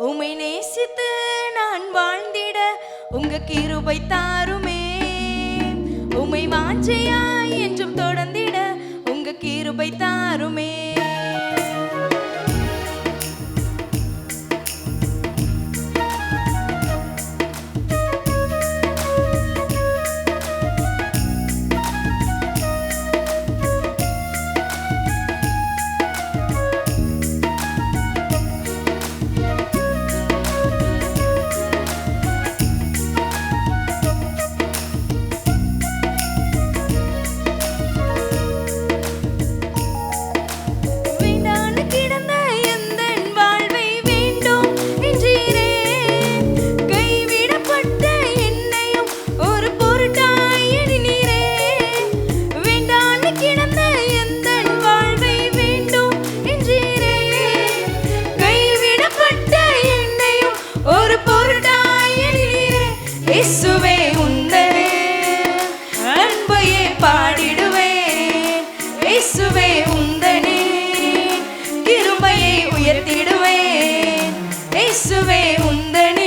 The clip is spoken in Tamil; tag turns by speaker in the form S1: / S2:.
S1: உமை நேசித்து நான் வாழ்ந்திட உங்க கிருபை தாருமே. உமை வாஞ்சையாய் என்றும் தொடர்ந்திட உங்க கிருபை தாருமே. இசுவே உந்தனே அன்பையே பாடிடுவேன். இசுவே உந்தனே. கிருமையை உயர்த்திடுவேன். இசுவே உந்தனே.